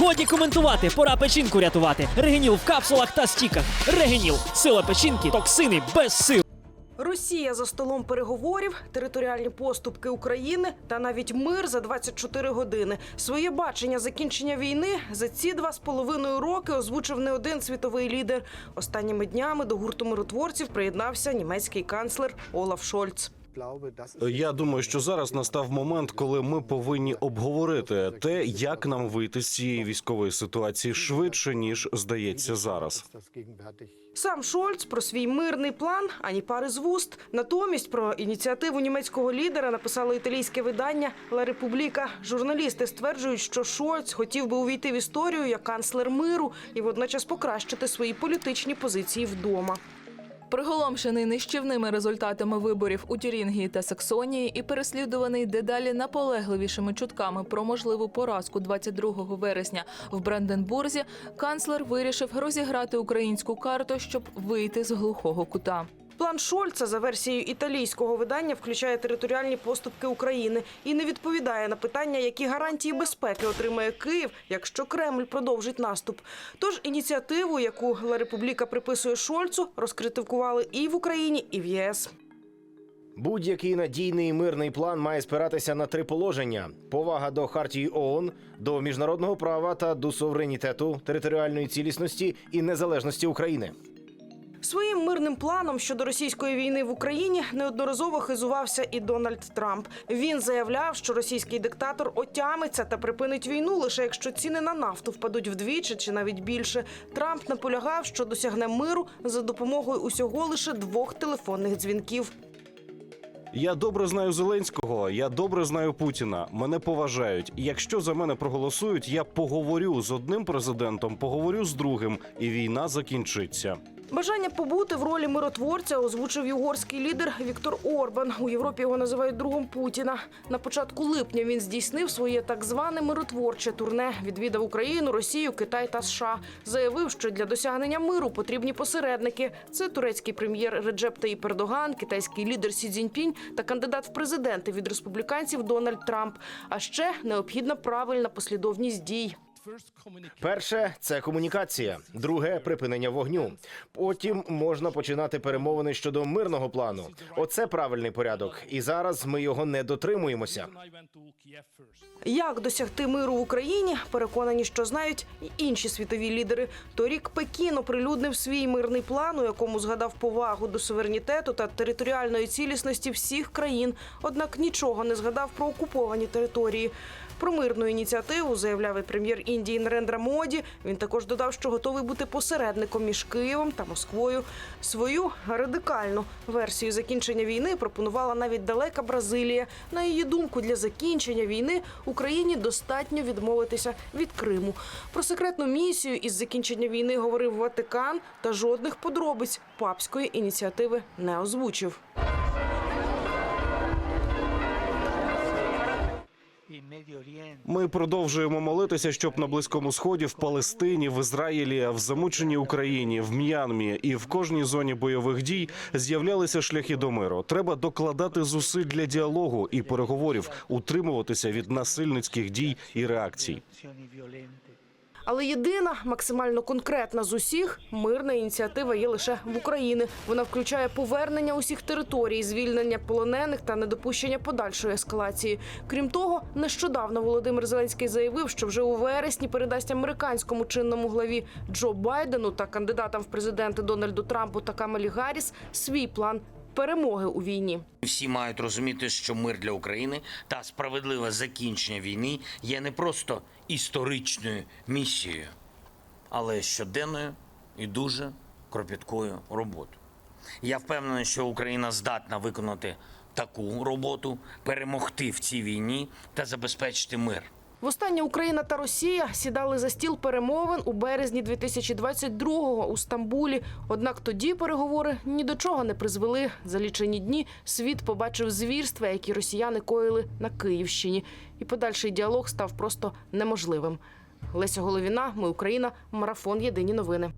Годі коментувати, пора печінку рятувати. Регеніл в капсулах та стіках. Регеніл. Сила печінки, токсини без сил. Росія за столом переговорів, територіальні поступки України та навіть мир за 24 години. Своє бачення закінчення війни за ці два з половиною роки озвучив не один світовий лідер. Останніми днями до гурту миротворців приєднався німецький канцлер Олаф Шольц. Я думаю, що зараз настав момент, коли ми повинні обговорити те, як нам вийти з цієї військової ситуації швидше ніж здається зараз. Сам Шольц про свій мирний план ані пари з вуст. Натомість про ініціативу німецького лідера написало італійське видання Ла Републіка. Журналісти стверджують, що Шольц хотів би увійти в історію як канцлер миру і водночас покращити свої політичні позиції вдома. Приголомшений нищівними результатами виборів у Тюрінгії та Саксонії і переслідуваний дедалі наполегливішими чутками про можливу поразку 22 вересня в Бранденбурзі, канцлер вирішив розіграти українську карту, щоб вийти з глухого кута. План Шольца за версією італійського видання включає територіальні поступки України і не відповідає на питання, які гарантії безпеки отримає Київ, якщо Кремль продовжить наступ. Тож ініціативу, яку Ла Републіка приписує Шольцу, розкритикували і в Україні, і в ЄС. Будь-який надійний мирний план має спиратися на три положення: повага до хартії ООН, до міжнародного права та до суверенітету, територіальної цілісності і незалежності України. Своїм мирним планом щодо російської війни в Україні неодноразово хизувався і Дональд Трамп. Він заявляв, що російський диктатор отямиться та припинить війну лише якщо ціни на нафту впадуть вдвічі чи навіть більше. Трамп наполягав, що досягне миру за допомогою усього лише двох телефонних дзвінків. Я добре знаю Зеленського, я добре знаю Путіна. Мене поважають. Якщо за мене проголосують, я поговорю з одним президентом, поговорю з другим, і війна закінчиться. Бажання побути в ролі миротворця озвучив югорський лідер Віктор Орбан. У Європі його називають другом Путіна. На початку липня він здійснив своє так зване миротворче турне. Відвідав Україну, Росію, Китай та США. Заявив, що для досягнення миру потрібні посередники. Це турецький прем'єр Реджеп Таїп Ердоган, китайський лідер Сі Цзіньпінь та кандидат в президенти від республіканців Дональд Трамп. А ще необхідна правильна послідовність дій. Перше це комунікація, друге припинення вогню. Потім можна починати перемовини щодо мирного плану. Оце правильний порядок, і зараз ми його не дотримуємося. Як досягти миру в Україні? Переконані, що знають і інші світові лідери. Торік Пекін оприлюднив свій мирний план, у якому згадав повагу до суверенітету та територіальної цілісності всіх країн. Однак нічого не згадав про окуповані території. Про мирну ініціативу заявляв і прем'єр Індії Нарендра Моді. Він також додав, що готовий бути посередником між Києвом та Москвою. Свою радикальну версію закінчення війни пропонувала навіть далека Бразилія. На її думку, для закінчення війни Україні достатньо відмовитися від Криму. Про секретну місію із закінчення війни говорив Ватикан, та жодних подробиць папської ініціативи не озвучив. Ми продовжуємо молитися, щоб на близькому сході, в Палестині, в Ізраїлі, в замученій Україні, в М'янмі і в кожній зоні бойових дій з'являлися шляхи до миру. Треба докладати зусиль для діалогу і переговорів, утримуватися від насильницьких дій і реакцій. Але єдина максимально конкретна з усіх мирна ініціатива є лише в Україні. Вона включає повернення усіх територій, звільнення полонених та недопущення подальшої ескалації. Крім того, нещодавно Володимир Зеленський заявив, що вже у вересні передасть американському чинному главі Джо Байдену та кандидатам в президенти Дональду Трампу та Камелі Гарріс свій план перемоги у війні. Всі мають розуміти, що мир для України та справедливе закінчення війни є не просто історичною місією, але щоденною і дуже кропіткою роботою. Я впевнений, що Україна здатна виконати таку роботу, перемогти в цій війні та забезпечити мир. Востаннє Україна та Росія сідали за стіл перемовин у березні 2022-го у Стамбулі. Однак тоді переговори ні до чого не призвели. За лічені дні світ побачив звірства, які росіяни коїли на Київщині, і подальший діалог став просто неможливим. Леся Головіна, ми Україна, марафон Єдині новини.